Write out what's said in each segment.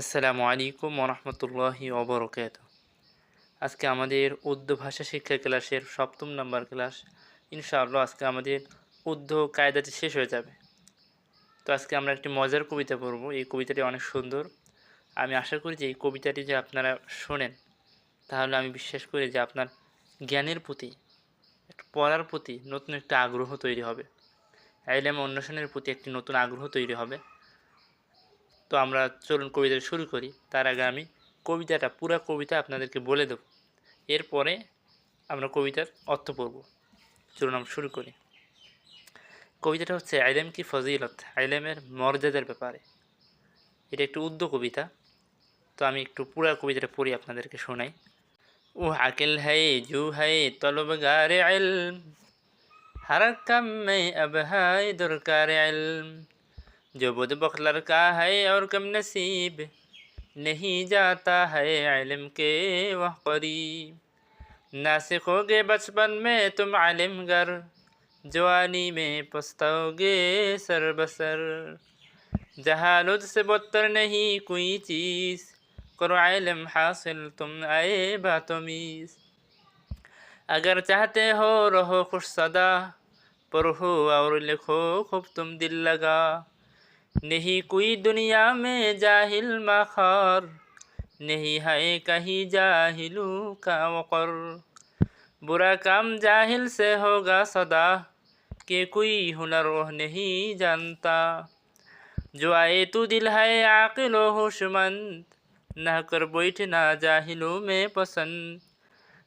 আসসালামু আলাইকুম ওরহমতুল্লাহি ওবরকাত আজকে আমাদের উর্দু ভাষা শিক্ষা ক্লাসের সপ্তম নাম্বার ক্লাস। ইনশাআল্লাহ আজকে আমাদের উর্দু কায়দাটি শেষ হয়ে যাবে। তো আজকে আমরা একটি মজার কবিতা পড়ব। এই কবিতাটি অনেক সুন্দর। আমি আশা করি যে এই কবিতাটি যে আপনারা শোনেন, তাহলে আমি বিশ্বাস করি যে আপনার জ্ঞানের প্রতি পড়ার প্রতি নতুন একটা আগ্রহ তৈরি হবে। আইলেম অন্বেষণের প্রতি একটি নতুন আগ্রহ তৈরি হবে। তো আমরা চলুন কবিতাটা শুরু করি। তার আগে আমি কবিতাটা, পুরা কবিতা আপনাদেরকে বলে দেব। এরপরে আমরা কবিতার অর্থ পড়ব। চলুন আমরা শুরু করি। কবিতাটা হচ্ছে, আইলেম কি ফজিলত? আইলেমের মর্যাদার ব্যাপারে। এটা একটু উদ্য কবিতা, তো আমি একটু পুরা কবিতাটা পড়ি আপনাদেরকে শোনাই। ও আকেল হাই, জু হাই তলব গারে আইল হারার কামে আবহাই দরকার আইল जो बुध बखलर का है और कम नसीब नहीं जाता है इल्म के वह करीब नासिकोगे बचपन में तुम आलिम गर, जवानी में पछताओगे सर बसर जहालुद से बदतर नहीं कोई चीज़, करो इल्म हासिल तुम आए बातमीज़ अगर चाहते हो रहो खुश सदा, पढ़ो और लिखो खूब तुम दिल लगा। नहीं कोई दुनिया में जाहिल मखार, नहीं है कहीं जाहिलू का वक़र। बुरा काम जाहिल से होगा सदा, कि कोई हुनर वह नहीं जानता। जो आए तू दिल है आकिल होशमंद, न कर बैठना जाहिलों में पसंद।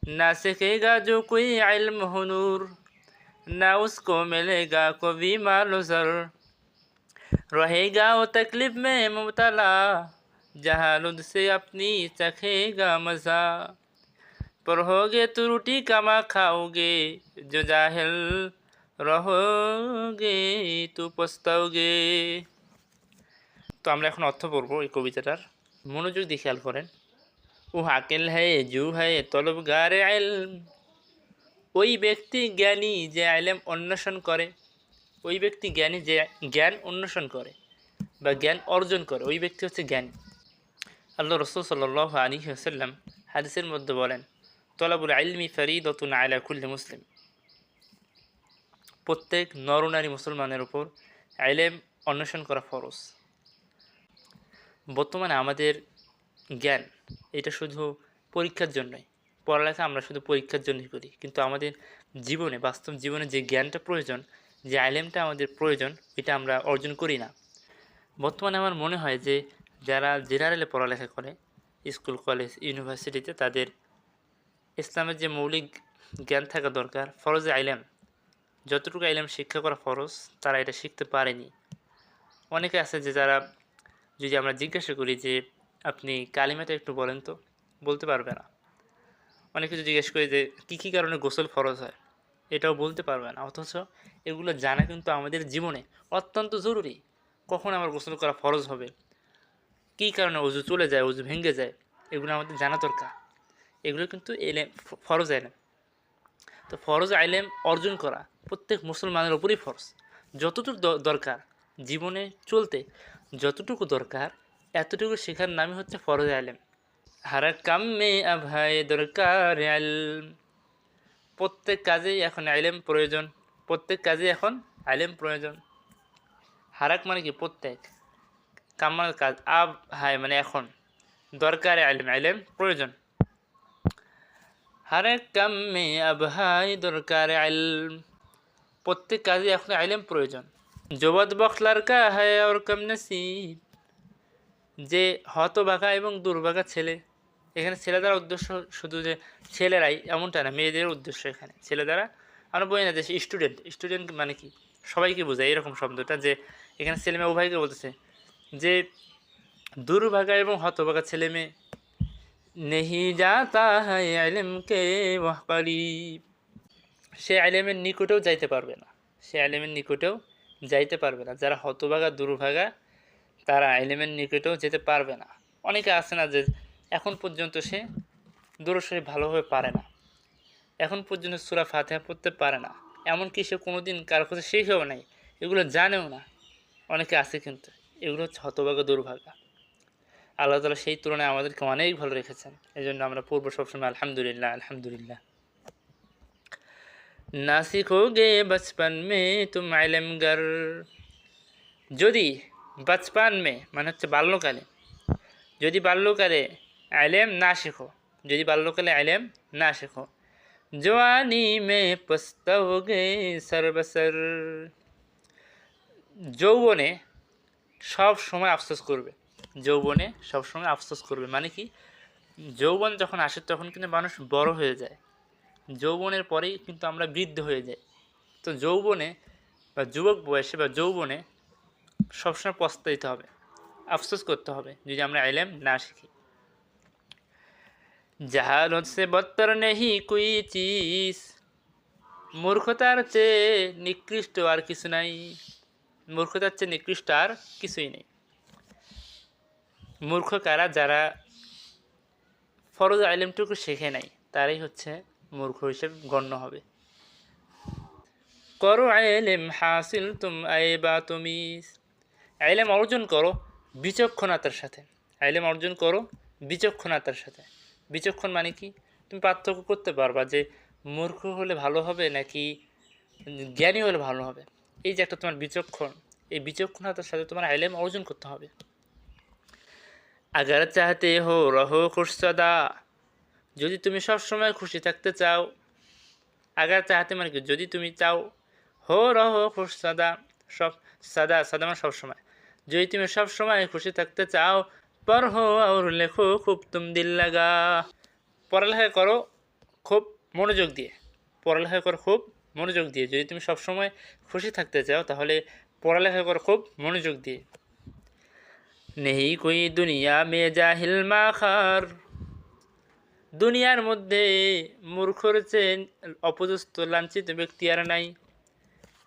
ना सीखेगा जो कोई इल्म हुनूर, ना उसको मिलेगा कभी मालो सर रहेगा वो तकलीफ में मुबतला जहालुद से अपनी चखेगा मज़ा पढ़ोगे तो रोटी कमा खाओगे जो जाहिल रहोगे তো পস্তাওগে তো আমরা এখন অর্থ পড়বো এই কবিতাটার মনোযোগ দিয়ে খেয়াল করেন ও হাকেল হ্যায় জু হ্যায় তলব গারে আইলম ওই ব্যক্তি জ্ঞানী যে আইলেম অন্বেষণ করে ওই ব্যক্তি জ্ঞানী যে জ্ঞান অন্বেষণ করে বা জ্ঞান অর্জন করে, ওই ব্যক্তি হচ্ছে জ্ঞানী। আল্লাহ রসুল সাল্লাহ আলী হাসাল্লাম হাদিসের মধ্যে বলেন, তলাবুল আইলমি ফরিদতুন আলা কুল্লি মুসলিম। প্রত্যেক নরনারী মুসলমানের ওপর আইলেম অন্বেষণ করা ফরজ। বর্তমানে আমাদের জ্ঞান এটা শুধু পরীক্ষার জন্যই, পড়ালেখা আমরা শুধু পরীক্ষার জন্যই করি, কিন্তু আমাদের জীবনে, বাস্তব জীবনে যে জ্ঞানটা প্রয়োজন যে আইলেমটা আমাদের প্রয়োজন, এটা আমরা অর্জন করি না। বর্তমানে আমার মনে হয় যে, যারা জেনারেলে পড়ালেখা করে, স্কুল, কলেজ, ইউনিভার্সিটিতে তাদের ইসলামের যে মৌলিক জ্ঞান থাকা দরকার, ফরজ আইলেম, যতটুকু আইলেম শিক্ষা করা ফরজ, তারা এটা শিখতে পারেনি। অনেকে আছে যে যারা, যদি আমরা জিজ্ঞাসা করি যে, আপনি কালিমাটা একটু বলেন তো, বলতে পারবে না। অনেকে জিজ্ঞেস করি যে, কী কী কারণে গোসল ফরজ হয়? এটাও বলতে পারবে না অথচ এগুলো জানা কিন্তু আমাদের জীবনে অত্যন্ত জরুরি। কখন আমার গোসল করা ফরজ হবে? কী কারণে অজু চলে যায়, অজু ভেঙে যায়? এগুলো আমাদের জানা দরকার। এগুলো কিন্তু এলেম ফরজ আইলেম। তো ফরজ আইলেম অর্জন করা প্রত্যেক মুসলমানের ওপরই ফরজ। যতটুকু দরকার জীবনে চলতে, যতটুকু দরকার, এতটুকু শেখার নামই হচ্ছে ফরজ আইলেম। হারা কাম মে আভাই দরকার আলম প্রত্যেক কাজেই এখন আইলেম প্রয়োজন। প্রত্যেক কাজে এখন আইলেম প্রয়োজন। হারাক মানে কি? প্রত্যেক। কামার কাজ। আব, হায় মানে এখন। দরকার আইলেম। আইলেম প্রয়োজন। হারাক কাম আব হাই দরকার আইলম। প্রত্যেক কাজে এখন আইলেম প্রয়োজন। জবত বখলার কা হায় আর কম নসিব। যে হতবাঘা এবং দুর্ভাগা ছেলে। এখানে ছেলেদের উদ্দেশ্য শুধু যে ছেলেরাই এমনটা না, মেয়েদের উদ্দেশ্য এখানে। ছেলে দ্বারা আমরা বলি না যে স্টুডেন্ট স্টুডেন্ট মানে কি? সবাইকে বোঝায় এরকম শব্দটা যে এখানে ছেলে মেয়ে উভয়কে বলতেছে যে দুর্ভাগা এবং হতভাগা ছেলে মেয়ে, নেহি যাতা ওয়াহকারি। সে আইলেমের নিকটেও যাইতে পারবে না। সে আইলেমের নিকটেও যাইতে পারবে না। যারা হতভাগা, দুর্ভাগা, তারা আইলেমের নিকটেও যেতে পারবে না। অনেকে আছে না যে এখন পর্যন্ত সে দূরস্বরে ভালোভাবে পারে না। এখন পর্যন্ত সুরা ফাতেহা পড়তে পারে না। এমনকি সে কোনো দিন কারও কাছে শেখেও নাই, এগুলো জানেও না। অনেকে আছে কিন্তু, এগুলো হচ্ছে হতভাগা, দুর্ভাগা। আল্লাহ তালা সেই তুলনায় আমাদেরকে অনেক ভালো রেখেছেন। এই জন্য আমরা পূর্ব সবসময় আলহামদুলিল্লাহ আলহামদুলিল্লাহ। না সিখোগে বচপন মে তুম আইলেম গর। যদি বচপন মে মানে হচ্ছে বাল্যকালে, যদি বাল্যকালে আইলেম না শেখো। যদি বাল্যকালে আইলেম না শেখো। জওয়ানি মে পস্তাওগে সর্বসর। যৌবনে সব সময় আফসোস করবে। যৌবনে সব সময় আফসোস করবে। মানে কি? যৌবন যখন আসে তখন কিন্তু মানুষ বড় হয়ে যায়। যৌবনের পরেই কিন্তু আমরা বৃদ্ধ হয়ে যাই। তো যৌবনে বা যুবক বয়সে বা যৌবনে সবসময় পস্তাইতে হবে। আফসোস করতে হবে যদি আমরা এলেম না শিখি। জাহালত সে বত্তর নেহি কুই চিজ মূর্খতার চেয়ে নিকৃষ্ট আর কিছু নাই। মূর্খতার চেয়ে নিকৃষ্ট আর কিছুই নেই। মূর্খ কারা যারা ফরজ আইলেমটুকু শেখে নাই, তারাই হচ্ছে মূর্খ হিসেবে গণ্য হবে। করো আইলেম হাসিল তুম আইবা তুমি আইলেম অর্জন করো বিচক্ষণতার সাথে। আইলেম অর্জন করো বিচক্ষণতার সাথে। বিচক্ষণ মানে কি? তুমি পার্থক্য করতে পারবা যে মূর্খ হলে ভালো হবে নাকি জ্ঞানী হলে ভালো হবে? এই যে একটা তোমার বিচক্ষণ, এই বিচক্ষণতার সাথে তোমার আইলেম অর্জন করতে হবে। আগার চাহতে হো রহো খুশসদা যদি তুমি সব সময় খুশি থাকতে চাও, আগার চাহাতে মানে কি? যদি তুমি চাও, হো রহো খুশসদা সব সাদা সাদা মানে সবসময়। যদি তুমি সবসময় খুশি থাকতে চাও হো আর লেখো, খুব তুম দিল লাগা। পড়ালেখা করো, খুব মনোযোগ দিয়ে। পড়ালেখা করো, খুব মনোযোগ দিয়ে। যদি তুমি সব সময় খুশি থাকতে চাও, তাহলে পড়ালেখা করো, খুব মনোযোগ দিয়ে। নেহি কই দুনিয়া মে জাহিল মাখার। দুনিয়ার মধ্যে মূর্খর চেয়ে অপদস্থ লাঞ্ছিত ব্যক্তি আর নাই।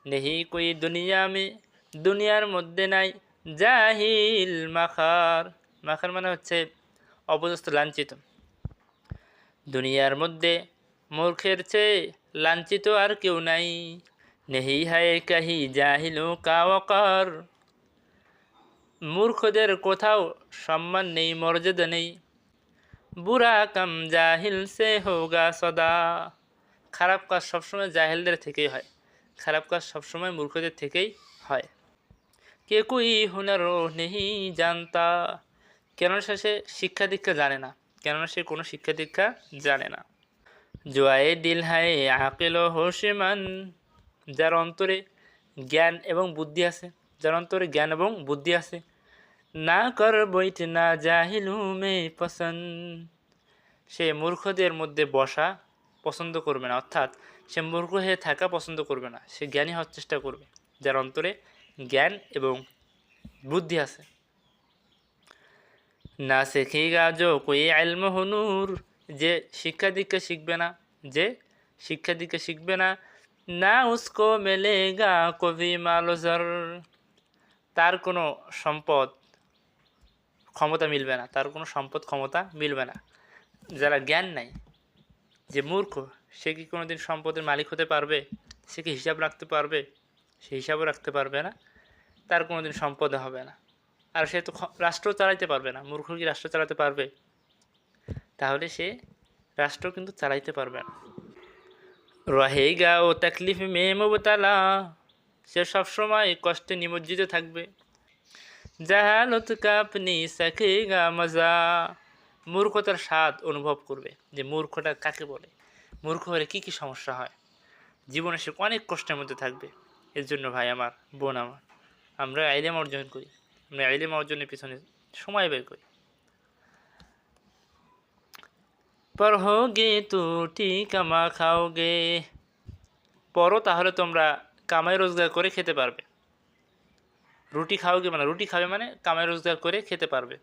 নেহি কই দুনিয়া মে, দুনিয়ার মধ্যে নাই জাহিল মাখার। মাখার মানে হচ্ছে অপদস্থ লাঞ্ছিত। দুনিয়ার মধ্যে মূর্খের চেয়ে লাঞ্ছিত আর কেউ নাই। নেহি হায় কাহি জাহিল কাওয়াকার মূর্খদের কোথাও সম্মান নেই, মর্যাদা নেই। বুড়া কাম জাহিল সে হোগা সদা। খারাপ কাজ সবসময় জাহিলদের থেকেই হয়, খারাপ কাজ সবসময় মূর্খদের থেকেই হয়। কে কুই হুনার নেহি জানতা। কেননা সে শিক্ষা দীক্ষা জানে না। কেননা সে কোনো শিক্ষা দীক্ষা জানে না। জোয়ায়ে দিল হায় আকেল হোসেমান, যার অন্তরে জ্ঞান এবং বুদ্ধি আছে, যার অন্তরে জ্ঞান এবং বুদ্ধি আছে। না কর বইট না জাহিলু মে পছন্দ সে মূর্খদের মধ্যে বসা পছন্দ করবে না, অর্থাৎ সে মূর্খ হয়ে থাকা পছন্দ করবে না। সে জ্ঞানী হওয়ার চেষ্টা করবে, যার অন্তরে জ্ঞান এবং বুদ্ধি আছে। না শেখেগা যো কই আলম হনুর যে শিক্ষা দীক্ষা শিখবে না, যে শিক্ষা দীক্ষা শিখবে না না উসকো মেলেগা কবি মালজর তার কোনো সম্পদ ক্ষমতা মিলবে না, তার কোনো সম্পদ ক্ষমতা মিলবে না। যারা জ্ঞান নাই, যে মূর্খ, সে কি কোনো দিন সম্পদের মালিক হতে পারবে? সে কি হিসাব রাখতে পারবে? সে হিসাবও রাখতে পারবে না। তার কোনো দিন সম্পদ হবে না। আর সে তো রাষ্ট্র চালাইতে পারবে না, মূর্খ কি রাষ্ট্র চালাতে পারবে? তাহলে সে রাষ্ট্র কিন্তু চালাইতে পারবে না। রহেগা ও তাকলিফ মে মবতালা, সে সবসময় কষ্টে নিমজ্জিত থাকবে। জাহালত কাপনি সাকেগা মজা, মূর্খতার স্বাদ অনুভব করবে। যে মূর্খটা কাকে বলে? মূর্খ হলে কী কী সমস্যা হয়? জীবনে সে অনেক কষ্টের মধ্যে থাকবে। এর জন্য ভাই আমার, বোন আমার, আমরা আইলেম অর্জন করি। আমরা আইলেম অর্জনের পিছনে সময় বের করি। পড়োগে তো ঠিক আমা খাওগে। পড়ো তাহলে তোমরা কামাই রোজগার করে খেতে পারবে। রুটি খাওগে মানে রুটি খাবে মানে কামাই রোজগার করে খেতে পারবে।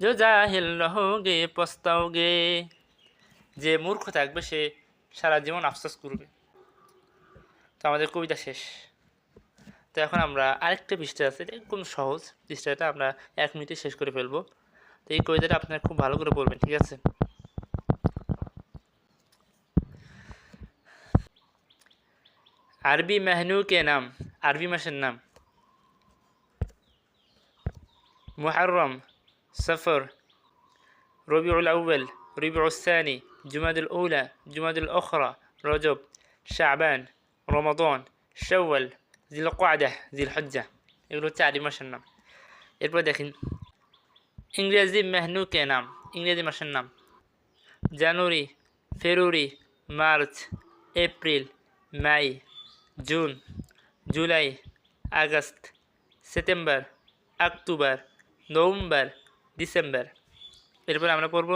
जो জাহিল রহোগে পস্তাওগে। যে মূর্খ থাকবে সে সারা জীবন আফসোস করবে। তো আমাদের কবিতা শেষ। তো এখন আমরা আরেকটা পৃষ্ঠা আছে, এটা খুব সহজ? পৃষ্ঠাটা আমরা এক মিনিটে শেষ করে ফেলব। তো এই কবিতাটা আপনারা খুব ভালো করে বলবেন ঠিক আছে? আরবি মেহনু কে নাম? আরবি মাসের নাম। মুহাররম, সফর, রবিউল আউ্বাল রবিউল সানি, জুমাদুল উলা, জুমাদুল অখরা রজব, শাবান, রমাদন, শাওয়াল। জিল কাদা জিল হজ্জা এগুলো হচ্ছে আদি মাসের নাম। এরপর দেখেন, ইংরেজি মেহনুকে নাম, ইংরেজি মাসের নাম। January, February, March, April May June, July, August, September, October, November, December. এরপর আমরা পড়ব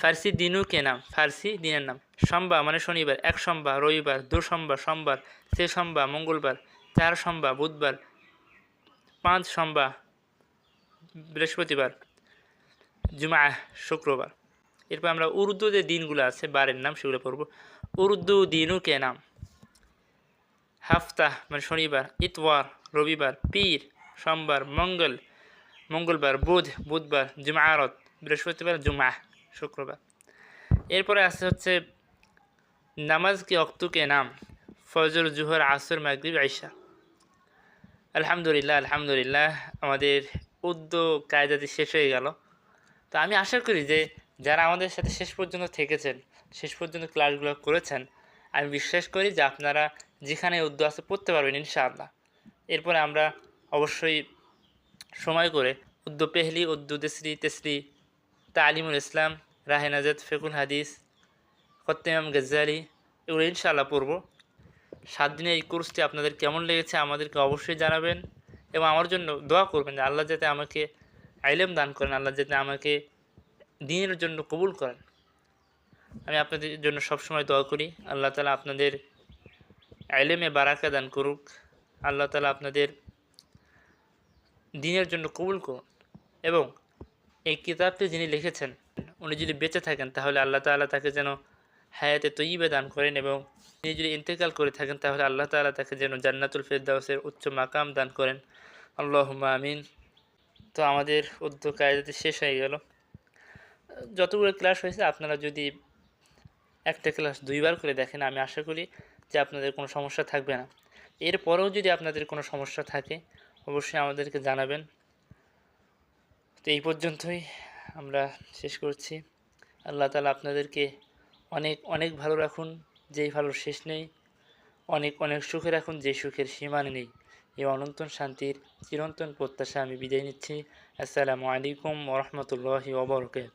ফার্সি দিনু কে নাম, ফার্সি দিনের নাম। সোমবার মানে শনিবার, এক সোমবার, রবিবার দু সোমবার সোমবার, সে সোমবার, মঙ্গলবার চার সোমবার, বুধবার, পাঁচ সোমবার, বৃহস্পতিবার জুমা শুক্রবার। এরপর আমরা উর্দু যে দিনগুলো আছে, বারের নাম সেগুলো পড়ব। উর্দু দিনু কে নাম? হাফতা মানে শনিবার, ইতওয়ার, রবিবার, পীর, সোমবার, মঙ্গল, মঙ্গলবার, বুধ, বুধবার জুমা আরত, বৃহস্পতিবার জুমা শুক্রবার। এরপরে আছে হচ্ছে, নামাজ কি অক্তুকে নাম? ফজর, জুহর, আসর, মাগরিব আইসা আলহামদুলিল্লাহ আলহামদুলিল্লাহ, আমাদের উদ্যোগ কায়দাটি শেষ হয়ে গেল। তো আমি আশা করি যে যারা আমাদের সাথে শেষ পর্যন্ত থেকেছেন, শেষ পর্যন্ত ক্লাসগুলো করেছেন, আমি বিশ্বাস করি যে আপনারা যেখানে উদ্যোগ আছে পড়তে পারবেন ইনশাআল্লাহ। এরপরে আমরা অবশ্যই সময় করে উদ্দু পেহলি উদ্দু দেসরি তেসরি, তালিমুল ইসলাম, রাহে নাজাদ ফেকুল হাদিস খত্তেমাম গজ্জালি, এগুলো ইনশাআল্লাহ পড়ব। সাত দিনের এই কোর্সটি আপনাদের কেমন লেগেছে আমাদেরকে অবশ্যই জানাবেন এবং আমার জন্য দোয়া করবেন যে আল্লাহ যাতে আমাকে আইলেম দান করেন, আল্লাহ যাতে আমাকে দিনের জন্য কবুল করেন। আমি আপনাদের জন্য সবসময় দোয়া করি, আল্লাহ তালা আপনাদের আইলেমে বারাকা দান করুক, আল্লাহ তালা আপনাদের দিনের জন্য কবুল করুন এবং এই কিতাবটি যিনি লিখেছেন, উনি যদি বেঁচে থাকেন তাহলে আল্লাহ তালা তাকে যেন হায়াতে তৈবে দান করেন এবং তিনি যদি ইন্তেকাল করে থাকেন, তাহলে আল্লাহ তালা তাকে যেন জান্নাতুল ফেরদাউসের উচ্চ মাকাম দান করেন। আল্লাহ আমিন। তো আমাদের উদ্যোগ কায়দাতে শেষ হয়ে গেল। যতগুলো ক্লাস হয়েছে, আপনারা যদি একটা ক্লাস দুইবার করে দেখেন, আমি আশা করি যে আপনাদের কোনো সমস্যা থাকবে না। এরপরেও যদি আপনাদের কোনো সমস্যা থাকে, অবশ্যই আমাদেরকে জানাবেন। তো এই পর্যন্তই আমরা শেষ করছি। আল্লাহ তালা আপনাদেরকে অনেক অনেক ভালো রাখুন, যেই ভালোর শেষ নেই। অনেক অনেক সুখে রাখুন যে সুখের সীমা নেই। এই অনন্তন শান্তির চিরন্তন প্রত্যাশা আমি বিদায় নিচ্ছি। আসসালামু আলাইকুম ওরহমতুল্লাহি ওবরকাত